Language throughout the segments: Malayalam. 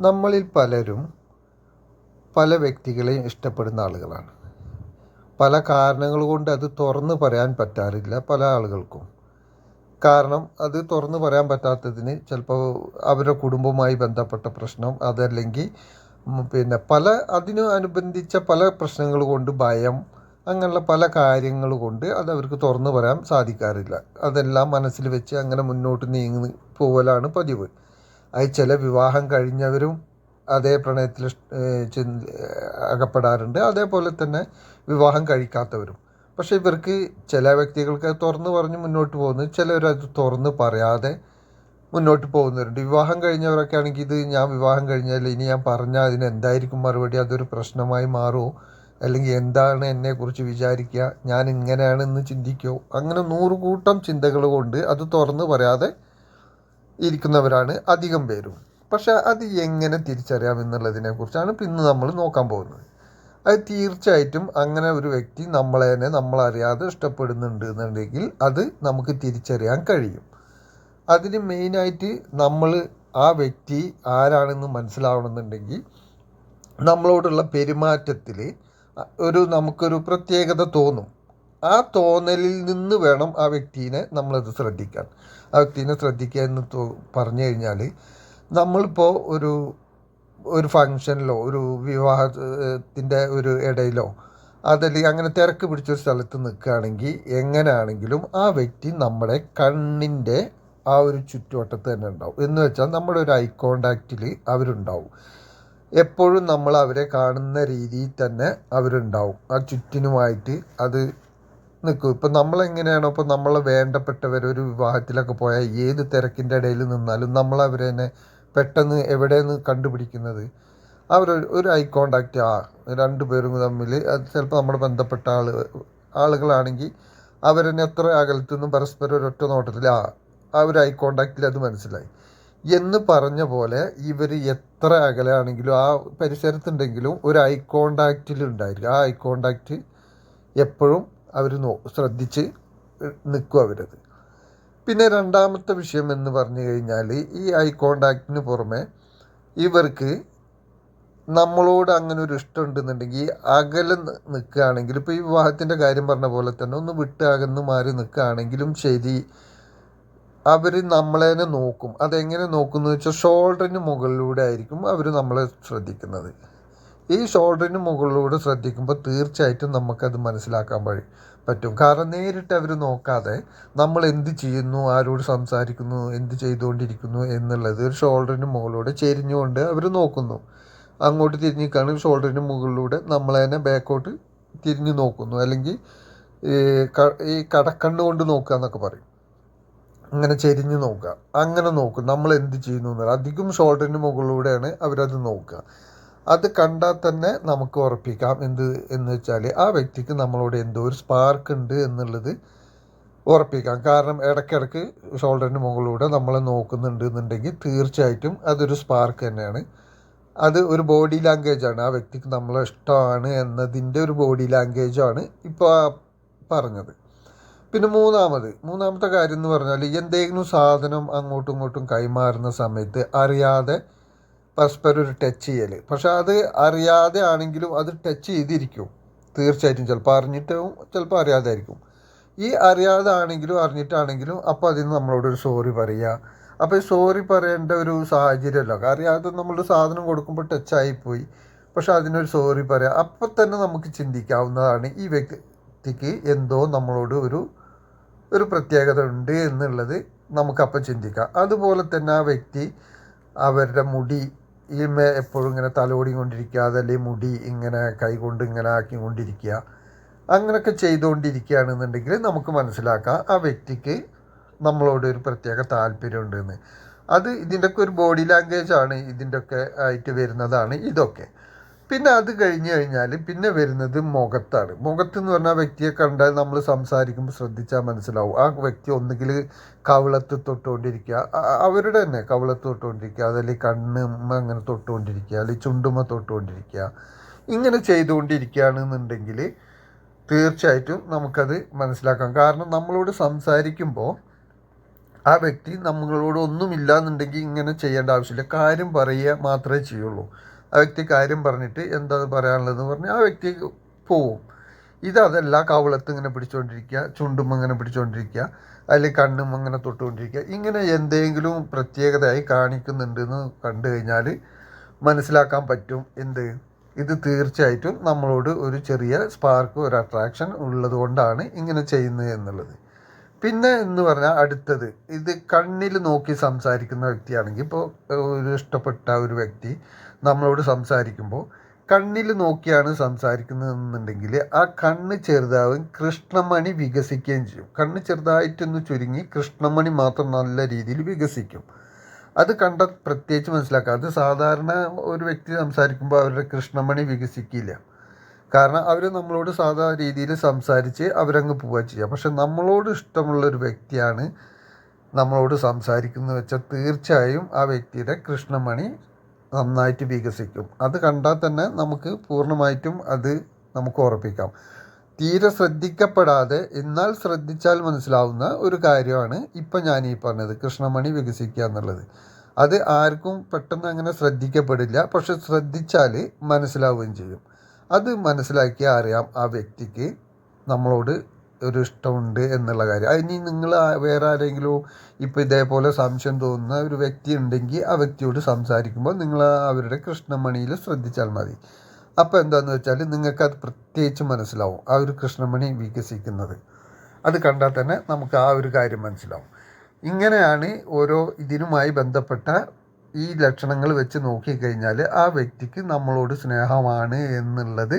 നമ്മളിൽ പലരും പല വ്യക്തികളെയും ഇഷ്ടപ്പെടുന്ന ആളുകളാണ്. പല കാരണങ്ങൾ കൊണ്ട് അത് തുറന്ന് പറയാൻ പറ്റാറില്ല പല ആളുകൾക്കും. കാരണം അത് തുറന്ന് പറയാൻ പറ്റാത്തതിന് ചിലപ്പോൾ അവരുടെ കുടുംബവുമായി ബന്ധപ്പെട്ട പ്രശ്നം അതല്ലെങ്കിൽ പിന്നെ പല അതിനു അനുബന്ധിച്ച പല പ്രശ്നങ്ങൾ കൊണ്ട് ഭയം അങ്ങനെയുള്ള പല കാര്യങ്ങൾ കൊണ്ട് അത് അവർക്ക് തുറന്ന് പറയാൻ സാധിക്കാറില്ല. അതെല്ലാം മനസ്സിൽ വെച്ച് അങ്ങനെ മുന്നോട്ട് നീങ്ങി പോകലാണ് പതിവ്. അത് ചില വിവാഹം കഴിഞ്ഞവരും അതേ പ്രണയത്തിൽ അകപ്പെടാറുണ്ട്. അതേപോലെ തന്നെ വിവാഹം കഴിക്കാത്തവരും. പക്ഷേ ഇവർക്ക് ചില വ്യക്തികൾക്ക് തുറന്ന് പറഞ്ഞ് മുന്നോട്ട് പോകുന്നു. ചിലവരത് തുറന്ന് പറയാതെ മുന്നോട്ട് പോകുന്നവരുണ്ട്. വിവാഹം കഴിഞ്ഞവരൊക്കെ ആണെങ്കിൽ ഇത് ഞാൻ വിവാഹം കഴിഞ്ഞാൽ ഇനി ഞാൻ പറഞ്ഞാൽ അതിന് എന്തായിരിക്കും മറുപടി? അതൊരു പ്രശ്നമായി മാറുമോ? അല്ലെങ്കിൽ എന്താണ് എന്നെക്കുറിച്ച് വിചാരിക്കുക? ഞാൻ ഇങ്ങനെയാണെന്ന് ചിന്തിക്കുമോ? അങ്ങനെ നൂറ് കൂട്ടം ചിന്തകൾ കൊണ്ട് അത് തുറന്ന് പറയാതെ ഇരിക്കുന്നവരാണ് അധികം പേരും. പക്ഷെ അത് എങ്ങനെ തിരിച്ചറിയാം എന്നുള്ളതിനെ കുറിച്ചാണ് ഇന്ന് നമ്മൾ നോക്കാൻ പോകുന്നത്. അത് തീർച്ചയായിട്ടും അങ്ങനെ ഒരു വ്യക്തി നമ്മളെ തന്നെ നമ്മളറിയാതെ ഇഷ്ടപ്പെടുന്നുണ്ട് എന്നുണ്ടെങ്കിൽ അത് നമുക്ക് തിരിച്ചറിയാൻ കഴിയും. അതിന് മെയിനായിട്ട് നമ്മൾ ആ വ്യക്തി ആരാണെന്ന് മനസ്സിലാവണമെന്നുണ്ടെങ്കിൽ നമ്മളോടുള്ള പെരുമാറ്റത്തിൽ ഒരു നമുക്കൊരു പ്രത്യേകത തോന്നും. ആ തോന്നലിൽ നിന്ന് വേണം ആ വ്യക്തിനെ നമ്മളത് ശ്രദ്ധിക്കാൻ. ആ വ്യക്തിനെ ശ്രദ്ധിക്കുക എന്ന് പറഞ്ഞു കഴിഞ്ഞാൽ നമ്മളിപ്പോൾ ഒരു ഒരു ഫങ്ഷനിലോ ഒരു വിവാഹത്തിന്റെ ഒരു ഇടയിലോ അതല്ലെങ്കിൽ അങ്ങനെ തിരക്ക് പിടിച്ചൊരു സ്ഥലത്ത് നിൽക്കുകയാണെങ്കിൽ എങ്ങനെയാണെങ്കിലും ആ വ്യക്തി നമ്മുടെ കണ്ണിന്റെ ആ ഒരു ചുറ്റുവട്ടത്ത് തന്നെ ഉണ്ടാവും. എന്ന് വെച്ചാൽ നമ്മുടെ ഒരു ഐ കോണ്ടാക്റ്റിൽ അവരുണ്ടാവും. എപ്പോഴും നമ്മൾ അവരെ കാണുന്ന രീതിയിൽ തന്നെ അവരുണ്ടാവും. ആ ചുറ്റിനുമായിട്ട് അത് നിൽക്കും ഇപ്പം നമ്മളെങ്ങനെയാണോ ഇപ്പം നമ്മൾ വേണ്ടപ്പെട്ടവർ ഒരു വിവാഹത്തിലൊക്കെ പോയാൽ ഏത് തിരക്കിന്റെ ഇടയിൽ നിന്നാലും നമ്മൾ അവരെ തന്നെ പെട്ടെന്ന് എവിടെയെന്ന് കണ്ടുപിടിക്കുന്നത്. അവർ ഒരു ഐ കോണ്ടാക്റ്റ് ആ രണ്ട് പേരും തമ്മിൽ അത് ചിലപ്പോൾ നമ്മുടെ ബന്ധപ്പെട്ട ആൾ ആളുകളാണെങ്കിൽ അവരെന്നെ എത്ര അകലത്തു നിന്നും പരസ്പരം ഒരൊറ്റ നോട്ടത്തിൽ ആ ആ ഒരു ഐ കോണ്ടാക്റ്റിൽ അത് മനസ്സിലായി. എന്ന് പറഞ്ഞ പോലെ ഇവർ എത്ര അകലാണെങ്കിലും ആ പരിസരത്തുണ്ടെങ്കിലും ഒരു ഐ കോണ്ടാക്റ്റിൽ ഉണ്ടായിരിക്കും. ആ ഐ കോണ്ടാക്റ്റ് എപ്പോഴും അവർ നോ ശ്രദ്ധിച്ച് നിൽക്കും അവരത്. പിന്നെ രണ്ടാമത്തെ വിഷയം എന്ന് പറഞ്ഞു കഴിഞ്ഞാൽ ഈ ഐ കോണ്ടാക്റ്റിന് പുറമെ ഇവർക്ക് നമ്മളോട് അങ്ങനെ ഒരു ഇഷ്ടം ഉണ്ടെന്നുണ്ടെങ്കിൽ അകലെ നിൽക്കുകയാണെങ്കിൽ ഇപ്പോൾ ഈ വിവാഹത്തിന്റെ കാര്യം പറഞ്ഞ പോലെ തന്നെ ഒന്ന് വിട്ട് അകന്ന് മാറി നിൽക്കുകയാണെങ്കിലും ശരി. അവർ നമ്മളെ നോക്കും. അതെങ്ങനെ നോക്കുന്നു വെച്ചാൽ ഷോൾഡറിന് മുകളിലൂടെ ആയിരിക്കും അവർ നമ്മളെ ശ്രദ്ധിക്കുന്നത്. ഈ ഷോൾഡറിന് മുകളിലൂടെ ശ്രദ്ധിക്കുമ്പോൾ തീർച്ചയായിട്ടും നമുക്കത് മനസ്സിലാക്കാൻ വഴി പറ്റും. കാരണം നേരിട്ട് അവർ നോക്കാതെ നമ്മൾ എന്ത് ചെയ്യുന്നു ആരോട് സംസാരിക്കുന്നു എന്ത് ചെയ്തുകൊണ്ടിരിക്കുന്നു എന്നുള്ളത് ഒരു ഷോൾഡറിന് മുകളിലൂടെ ചെരിഞ്ഞുകൊണ്ട് അവർ നോക്കുന്നു. അങ്ങോട്ട് തിരിഞ്ഞിക്കാണ് ഷോൾഡറിന് മുകളിലൂടെ നമ്മളെ തന്നെ ബാക്കോട്ട് തിരിഞ്ഞു നോക്കുന്നു. അല്ലെങ്കിൽ ഈ കടക്കണ്ണ് കൊണ്ട് നോക്കുക എന്നൊക്കെ പറയും. അങ്ങനെ ചെരിഞ്ഞ് നോക്കുക. അങ്ങനെ നോക്കും. നമ്മൾ എന്ത് ചെയ്യുന്നു എന്നുള്ളത് അധികം ഷോൾഡറിന് മുകളിലൂടെയാണ് അവരത് നോക്കുക. അത് കണ്ടാൽ തന്നെ നമുക്ക് ഉറപ്പിക്കാം. എന്ത് എന്ന് വെച്ചാൽ ആ വ്യക്തിക്ക് നമ്മളോട് എന്തോ ഒരു സ്പാർക്ക് ഉണ്ട് എന്നുള്ളത് ഉറപ്പിക്കാം. കാരണം ഇടയ്ക്കിടയ്ക്ക് ഷോൾഡറിന് മുകളിലൂടെ നമ്മളെ നോക്കുന്നുണ്ട് എന്നുണ്ടെങ്കിൽ തീർച്ചയായിട്ടും അതൊരു സ്പാർക്ക് തന്നെയാണ്. അത് ഒരു ബോഡി ലാംഗ്വേജാണ് ആ വ്യക്തിക്ക് നമ്മളെ ഇഷ്ടമാണ് എന്നതിന്റെ ഒരു ബോഡി ലാംഗ്വേജാണ് ഇപ്പോൾ പറഞ്ഞത്. പിന്നെ മൂന്നാമത് മൂന്നാമത്തെ കാര്യം എന്ന് പറഞ്ഞാൽ എന്തെങ്കിലും സാധനം അങ്ങോട്ടും ഇങ്ങോട്ടും കൈമാറുന്ന സമയത്ത് അറിയാതെ പരസ്പരം ഒരു ടച്ച് ചെയ്യൽ പക്ഷെ അത് അറിയാതെ ആണെങ്കിലും അത് ടച്ച് ചെയ്തിരിക്കും. തീർച്ചയായിട്ടും ചിലപ്പോൾ അറിഞ്ഞിട്ടും ചിലപ്പോൾ അറിയാതെ ആയിരിക്കും ഈ അറിയാതെ ആണെങ്കിലും അറിഞ്ഞിട്ടാണെങ്കിലും അപ്പോൾ അതിന് നമ്മളോടൊരു സോറി പറയുക. അപ്പോൾ ഈ സോറി പറയേണ്ട ഒരു സാഹചര്യമല്ല. അറിയാതെ നമ്മൾ സാധനം കൊടുക്കുമ്പോൾ ടച്ചായിപ്പോയി പക്ഷെ അതിനൊരു സോറി പറയാം. അപ്പോൾ തന്നെ നമുക്ക് ചിന്തിക്കാവുന്നതാണ് ഈ വ്യക്തിക്ക് എന്തോ നമ്മളോട് ഒരു ഒരു പ്രത്യേകത ഉണ്ട് എന്നുള്ളത് നമുക്കപ്പം ചിന്തിക്കാം. അതുപോലെ തന്നെ ആ വ്യക്തി അവരുടെ മുടി ഈ എപ്പോഴും ഇങ്ങനെ തലോടി കൊണ്ടിരിക്കുക അതല്ലെങ്കിൽ മുടി ഇങ്ങനെ കൈകൊണ്ട് ഇങ്ങനെ ആക്കിക്കൊണ്ടിരിക്കുക അങ്ങനെയൊക്കെ ചെയ്തുകൊണ്ടിരിക്കുകയാണെന്നുണ്ടെങ്കിൽ നമുക്ക് മനസ്സിലാക്കാം ആ വ്യക്തിക്ക് നമ്മളോട് ഒരു പ്രത്യേക താല്പര്യമുണ്ടെന്ന്. അത് ഇതിന്റെയൊക്കെ ഒരു ബോഡി ലാംഗ്വേജ് ആണ് ഇതിന്റെയൊക്കെ ആയിട്ട് വരുന്നതാണ് ഇതൊക്കെ. പിന്നെ അത് കഴിഞ്ഞ് കഴിഞ്ഞാൽ പിന്നെ വരുന്നത് മുഖത്താണ്. മുഖത്ത് എന്ന് പറഞ്ഞാൽ വ്യക്തിയെ കണ്ടാൽ നമ്മൾ സംസാരിക്കുമ്പോൾ ശ്രദ്ധിച്ചാൽ മനസ്സിലാവും. ആ വ്യക്തി ഒന്നുകിൽ കവിളത്ത് തൊട്ടുകൊണ്ടിരിക്കുക. അവരുടെ തന്നെ കവിളത്ത് തൊട്ടുകൊണ്ടിരിക്കുക. അതല്ലെങ്കിൽ കണ്ണുമ്മ അങ്ങനെ തൊട്ടുകൊണ്ടിരിക്കുക. അല്ലെങ്കിൽ ചുണ്ടുമ്മ തൊട്ടുകൊണ്ടിരിക്കുക. ഇങ്ങനെ ചെയ്തുകൊണ്ടിരിക്കുകയാണെന്നുണ്ടെങ്കിൽ തീർച്ചയായിട്ടും നമുക്കത് മനസ്സിലാക്കാം. കാരണം നമ്മളോട് സംസാരിക്കുമ്പോൾ ആ വ്യക്തി നമ്മളോട് ഒന്നുമില്ല എന്നുണ്ടെങ്കിൽ ഇങ്ങനെ ചെയ്യേണ്ട ആവശ്യമില്ല. കാര്യം പറയുക മാത്രമേ ചെയ്യുള്ളൂ. ആ വ്യക്തി കാര്യം പറഞ്ഞിട്ട് എന്താ പറയാനുള്ളതെന്ന് പറഞ്ഞാൽ ആ വ്യക്തി പോവും. ഇതതല്ല കവളത്ത് ഇങ്ങനെ പിടിച്ചുകൊണ്ടിരിക്കുക ചുണ്ടും അങ്ങനെ പിടിച്ചുകൊണ്ടിരിക്കുക അല്ലെങ്കിൽ കണ്ണും അങ്ങനെ തൊട്ടുകൊണ്ടിരിക്കുക. ഇങ്ങനെ എന്തെങ്കിലും പ്രത്യേകതയായി കാണിക്കുന്നുണ്ടെന്ന് കണ്ടു കഴിഞ്ഞാൽ മനസ്സിലാക്കാൻ പറ്റും. എന്ത്? ഇത് തീർച്ചയായിട്ടും നമ്മളോട് ഒരു ചെറിയ സ്പാർക്ക് ഒരു അട്രാക്ഷൻ ഉള്ളതുകൊണ്ടാണ് ഇങ്ങനെ ചെയ്യുന്നത് എന്നുള്ളത്. പിന്നെ എന്ന് പറഞ്ഞാൽ അടുത്തത്. ഇത് കണ്ണിൽ നോക്കി സംസാരിക്കുന്ന വ്യക്തിയാണെങ്കിൽ ഇപ്പോൾ ഒരു ഇഷ്ടപ്പെട്ട ഒരു വ്യക്തി നമ്മളോട് സംസാരിക്കുമ്പോൾ കണ്ണിൽ നോക്കിയാണ് സംസാരിക്കുന്നതെന്നുണ്ടെങ്കിൽ ആ കണ്ണ് ചെറുതാവും കൃഷ്ണമണി വികസിക്കുകയും ചെയ്യും. കണ്ണ് ചെറുതായിട്ടൊന്ന് ചുരുങ്ങി കൃഷ്ണമണി മാത്രം നല്ല രീതിയിൽ വികസിക്കും. അത് കണ്ട പ്രത്യേകിച്ച് മനസ്സിലാക്കുക അത് സാധാരണ ഒരു വ്യക്തി സംസാരിക്കുമ്പോൾ അവരുടെ കൃഷ്ണമണി വികസിക്കില്ല. കാരണം അവർ നമ്മളോട് സാധാ രീതിയിൽ സംസാരിച്ച് അവരങ്ങ് പോവുക ചെയ്യുക പക്ഷെ നമ്മളോട് ഇഷ്ടമുള്ളൊരു വ്യക്തിയാണ് നമ്മളോട് സംസാരിക്കുന്നത് വെച്ചാൽ തീർച്ചയായും ആ വ്യക്തിയുടെ കൃഷ്ണമണി നന്നായിട്ട് വികസിക്കും. അത് കണ്ടാൽ തന്നെ നമുക്ക് പൂർണമായിട്ടും അത് നമുക്ക് ഉറപ്പിക്കാം. തീരെ ശ്രദ്ധിക്കപ്പെടാതെ എന്നാൽ ശ്രദ്ധിച്ചാൽ മനസ്സിലാവുന്ന ഒരു കാര്യമാണ് ഇപ്പം ഞാൻ ഈ പറഞ്ഞത് കൃഷ്ണമണി വികസിക്കുക എന്നുള്ളത്. അത് ആർക്കും പെട്ടെന്ന് അങ്ങനെ ശ്രദ്ധിക്കപ്പെടില്ല. പക്ഷെ ശ്രദ്ധിച്ചാൽ മനസ്സിലാവുകയും ചെയ്യും. അത് മനസ്സിലാക്കി അറിയാം ആ വ്യക്തിക്ക് നമ്മളോട് ഒരു ഇഷ്ടമുണ്ട് എന്നുള്ള കാര്യം. ഇനി നിങ്ങൾ വേറെ ആരെങ്കിലും ഇപ്പോൾ ഇതേപോലെ സംശയം തോന്നുന്ന ഒരു വ്യക്തി ഉണ്ടെങ്കിൽ ആ വ്യക്തിയോട് സംസാരിക്കുമ്പോൾ നിങ്ങൾ അവരുടെ കൃഷ്ണമണിയിൽ ശ്രദ്ധിച്ചാൽ മതി. അപ്പോൾ എന്താണെന്ന് വെച്ചാൽ നിങ്ങൾക്കത് പ്രത്യേകിച്ച് മനസ്സിലാവും ആ ഒരു കൃഷ്ണമണി വികസിക്കുന്നത്. അത് കണ്ടാൽ തന്നെ നമുക്ക് ആ ഒരു കാര്യം മനസ്സിലാവും. ഇങ്ങനെയാണ് ഓരോ ഇതിനുമായി ബന്ധപ്പെട്ട ഈ ലക്ഷണങ്ങൾ വെച്ച് നോക്കിക്കഴിഞ്ഞാൽ ആ വ്യക്തിക്ക് നമ്മളോട് സ്നേഹമാണ് എന്നുള്ളത്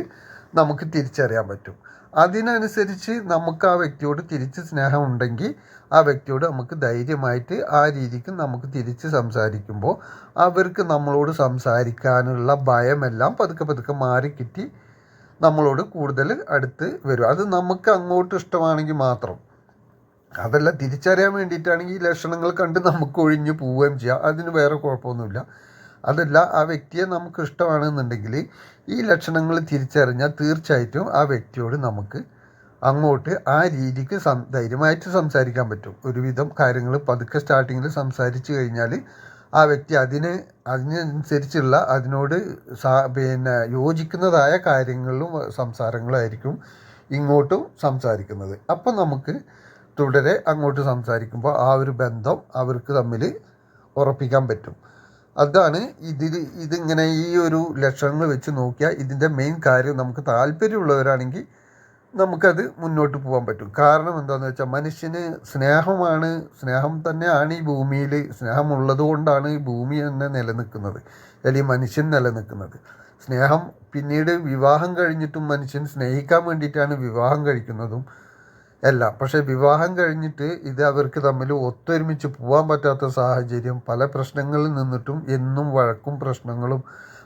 നമുക്ക് തിരിച്ചറിയാൻ പറ്റും. അതിനനുസരിച്ച് നമുക്ക് ആ വ്യക്തിയോട് തിരിച്ച് സ്നേഹമുണ്ടെങ്കിൽ ആ വ്യക്തിയോട് നമുക്ക് ധൈര്യമായിട്ട് ആ രീതിക്ക് നമുക്ക് തിരിച്ച് സംസാരിക്കുമ്പോൾ അവർക്ക് നമ്മളോട് സംസാരിക്കാനുള്ള ഭയമെല്ലാം പതുക്കെ പതുക്കെ മാറിക്കിട്ടി നമ്മളോട് കൂടുതൽ അടുത്ത് വരും. അത് നമുക്ക് അങ്ങോട്ട് ഇഷ്ടമാണെങ്കിൽ മാത്രം. അതല്ല തിരിച്ചറിയാൻ വേണ്ടിയിട്ടാണെങ്കിൽ ഈ ലക്ഷണങ്ങൾ കണ്ട് നമുക്ക് ഒഴിഞ്ഞു പോവുകയും ചെയ്യാം. അതിന് വേറെ കുഴപ്പമൊന്നുമില്ല. അതല്ല ആ വ്യക്തിയെ നമുക്ക് ഇഷ്ടമാണെന്നുണ്ടെങ്കിൽ ഈ ലക്ഷണങ്ങൾ തിരിച്ചറിഞ്ഞാൽ തീർച്ചയായിട്ടും ആ വ്യക്തിയോട് നമുക്ക് അങ്ങോട്ട് ആ രീതിക്ക് സം ധൈര്യമായിട്ട് സംസാരിക്കാൻ പറ്റും. ഒരുവിധം കാര്യങ്ങൾ പതുക്കെ സ്റ്റാർട്ടിങ്ങിൽ സംസാരിച്ച് കഴിഞ്ഞാൽ ആ വ്യക്തി അതിന് അതിനനുസരിച്ചുള്ള അതിനോട് സാ പിന്നെ യോജിക്കുന്നതായ കാര്യങ്ങളും സംസാരങ്ങളും ആയിരിക്കും ഇങ്ങോട്ടും സംസാരിക്കുന്നത്. അപ്പം നമുക്ക് തുടരെ അങ്ങോട്ട് സംസാരിക്കുമ്പോൾ ആ ഒരു ബന്ധം അവർക്ക് തമ്മിൽ ഉറപ്പിക്കാൻ പറ്റും. അതാണ് ഇതിൽ ഇതിങ്ങനെ ഈ ഒരു ലക്ഷണങ്ങൾ വെച്ച് നോക്കിയാൽ ഇതിന്റെ മെയിൻ കാര്യം നമുക്ക് താല്പര്യമുള്ളവരാണെങ്കിൽ നമുക്കത് മുന്നോട്ട് പോകാൻ പറ്റും. കാരണം എന്താണെന്ന് വെച്ചാൽ മനുഷ്യന് സ്നേഹമാണ് സ്നേഹം തന്നെയാണ് ഈ ഭൂമിയിൽ സ്നേഹമുള്ളത് കൊണ്ടാണ് ഈ ഭൂമി തന്നെ നിലനിൽക്കുന്നത് അല്ലെങ്കിൽ മനുഷ്യൻ നിലനിൽക്കുന്നത്. സ്നേഹം പിന്നീട് വിവാഹം കഴിഞ്ഞിട്ടും മനുഷ്യൻ സ്നേഹിക്കാൻ വേണ്ടിയിട്ടാണ് വിവാഹം കഴിക്കുന്നതും അല്ല പക്ഷേ വിവാഹം കഴിഞ്ഞിട്ട് ഇത് അവർക്ക് തമ്മിൽ ഒത്തൊരുമിച്ച് പോകാൻ പറ്റാത്ത സാഹചര്യം പല പ്രശ്നങ്ങളിൽ നിന്നിട്ടും എന്നും വഴക്കും പ്രശ്നങ്ങളും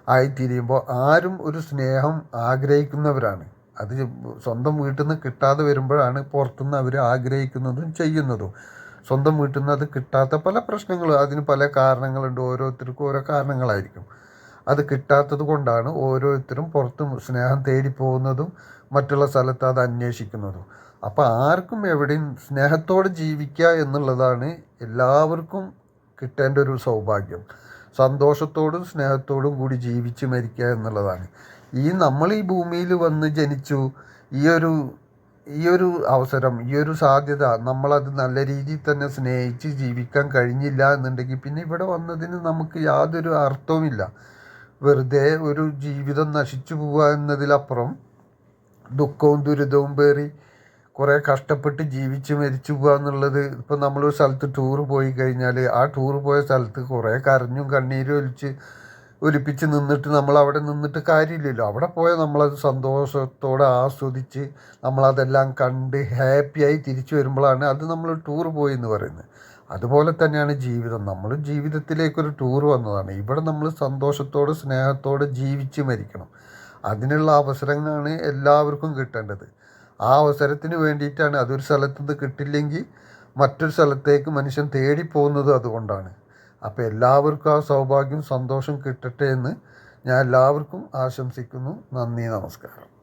ആയിത്തീരുമ്പോൾ ആരും ഒരു സ്നേഹം ആഗ്രഹിക്കുന്നവരാണ്. അത് സ്വന്തം വീട്ടിൽ നിന്ന് കിട്ടാതെ വരുമ്പോഴാണ് പുറത്തുനിന്ന് അവർ ആഗ്രഹിക്കുന്നതും ചെയ്യുന്നതും. സ്വന്തം വീട്ടിൽ നിന്ന് അത് കിട്ടാത്ത പല പ്രശ്നങ്ങളും അതിന് പല കാരണങ്ങളുണ്ട്. ഓരോരുത്തർക്കും ഓരോ കാരണങ്ങളായിരിക്കും. അത് കിട്ടാത്തത് കൊണ്ടാണ് ഓരോരുത്തരും പുറത്തും സ്നേഹം തേടി പോകുന്നതും മറ്റുള്ള സ്ഥലത്ത് അത് അന്വേഷിക്കുന്നതും. അപ്പോൾ ആർക്കും എവിടെയും സ്നേഹത്തോടെ ജീവിക്കുക എന്നുള്ളതാണ് എല്ലാവർക്കും കിട്ടേണ്ട ഒരു സൗഭാഗ്യം. സന്തോഷത്തോടും സ്നേഹത്തോടും കൂടി ജീവിച്ച് മരിക്കുക എന്നുള്ളതാണ്. ഈ നമ്മൾ ഈ ഭൂമിയിൽ വന്ന് ജനിച്ചു ഈ ഒരു ഈ ഒരു അവസരം ഈ ഒരു സാധ്യത നമ്മളത് നല്ല രീതിയിൽ തന്നെ സ്നേഹിച്ച് ജീവിക്കാൻ കഴിഞ്ഞില്ല എന്നുണ്ടെങ്കിൽ പിന്നെ ഇവിടെ വന്നതിന് നമുക്ക് യാതൊരു അർത്ഥവുമില്ല. വെറുതെ ഒരു ജീവിതം നശിച്ചു പോവുക എന്നതിലപ്പുറം ദുഃഖവും ദുരിതവും പേറി കുറേ കഷ്ടപ്പെട്ട് ജീവിച്ച് മരിച്ചു പോകുക എന്നുള്ളത് ഇപ്പം നമ്മളൊരു സ്ഥലത്ത് ടൂർ പോയി കഴിഞ്ഞാൽ ആ ടൂർ പോയ സ്ഥലത്ത് കുറേ കരഞ്ഞും കണ്ണീരും ഒലിച്ച് ഒലിപ്പിച്ച് നിന്നിട്ട് നമ്മൾ അവിടെ നിന്നിട്ട് കാര്യമില്ലല്ലോ. അവിടെ പോയാൽ നമ്മളത് സന്തോഷത്തോടെ ആസ്വദിച്ച് നമ്മളതെല്ലാം കണ്ട് ഹാപ്പിയായി തിരിച്ചു വരുമ്പോഴാണ് അത് നമ്മൾ ടൂർ പോയി എന്ന് പറയുന്നത്. അതുപോലെ തന്നെയാണ് ജീവിതം. നമ്മൾ ജീവിതത്തിലേക്കൊരു ടൂർ വന്നതാണ്. ഇവിടെ നമ്മൾ സന്തോഷത്തോടെ സ്നേഹത്തോടെ ജീവിച്ച് മരിക്കണം. അതിനുള്ള അവസരങ്ങളാണ് എല്ലാവർക്കും കിട്ടേണ്ടത്. ആ അവസരത്തിന് വേണ്ടിയിട്ടാണ് അതൊരു സ്ഥലത്ത് നിന്ന് കിട്ടില്ലെങ്കിൽ മറ്റൊരു സ്ഥലത്തേക്ക് മനുഷ്യൻ തേടിപ്പോകുന്നത് അതുകൊണ്ടാണ്. അപ്പോൾ എല്ലാവർക്കും ആ സൗഭാഗ്യം സന്തോഷം കിട്ടട്ടെ എന്ന് ഞാൻ എല്ലാവർക്കും ആശംസിക്കുന്നു. നന്ദി നമസ്കാരം.